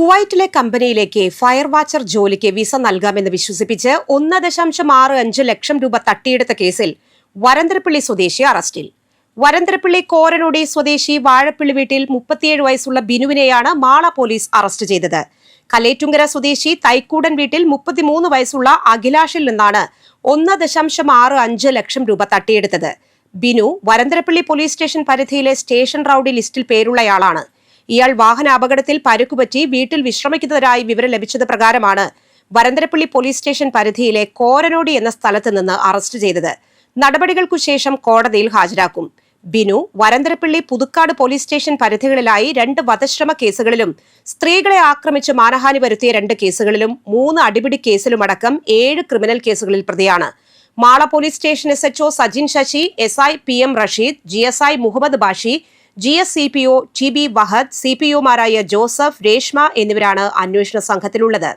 കുവൈറ്റിലെ കമ്പനിയിലേക്ക് fire watcher ജോലിക്ക് വിസ നൽകാമെന്ന് വിശ്വസിപ്പിച്ച് ഒന്ന് ദശാംശം ആറ് അഞ്ച് ലക്ഷം രൂപ തട്ടിയെടുത്ത കേസിൽ വരന്തരപ്പള്ളി സ്വദേശി അറസ്റ്റിൽ. വരന്തരപ്പള്ളി കോരനോടി സ്വദേശി വാഴപ്പള്ളി വീട്ടിൽ മുപ്പത്തിയേഴ് വയസ്സുള്ള ബിനുവിനെയാണ് മാള പോലീസ് അറസ്റ്റ് ചെയ്തത്. കലേറ്റുങ്കര സ്വദേശി തൈക്കൂടൻ വീട്ടിൽ മുപ്പത്തിമൂന്ന് വയസ്സുള്ള അഖിലാഷിൽ നിന്നാണ് ഒന്ന് ദശാംശം ആറ് അഞ്ച് ലക്ഷം രൂപ തട്ടിയെടുത്തത്. ബിനു വരന്തരപ്പള്ളി പോലീസ് സ്റ്റേഷൻ പരിധിയിലെ സ്റ്റേഷൻ റൌഡി ലിസ്റ്റിൽ പേരുള്ളയാളാണ്. ഇയാൾ വാഹന അപകടത്തിൽ പരുക്കുപറ്റി വീട്ടിൽ വിശ്രമിക്കുന്നതിനായി വിവരം ലഭിച്ചത് പ്രകാരമാണ് വരന്തരപ്പള്ളി പോലീസ് സ്റ്റേഷൻ പരിധിയിലെ കോരനോടി എന്ന സ്ഥലത്ത് നിന്ന് അറസ്റ്റ് ചെയ്തത്. നടപടികൾക്കു ശേഷം കോടതിയിൽ ഹാജരാക്കും. ബിനു വരന്തരപ്പള്ളി പുതുക്കാട് പോലീസ് സ്റ്റേഷൻ പരിധികളിലായി രണ്ട് വധശ്രമ കേസുകളിലും സ്ത്രീകളെ ആക്രമിച്ച് മാനഹാനി വരുത്തിയ രണ്ട് കേസുകളിലും മൂന്ന് അടിപിടി കേസിലുമടക്കം ഏഴ് ക്രിമിനൽ കേസുകളിൽ പ്രതിയാണ്. Mala police station S HO Sajin Sasi S I P M Rasheed G S I Muhammad Bashi G S C P O T B Vahad C P ഒമാരായ Joseph Reshma എന്നിവരാണ് അന്വേഷണ സംഘത്തിലുള്ളത്.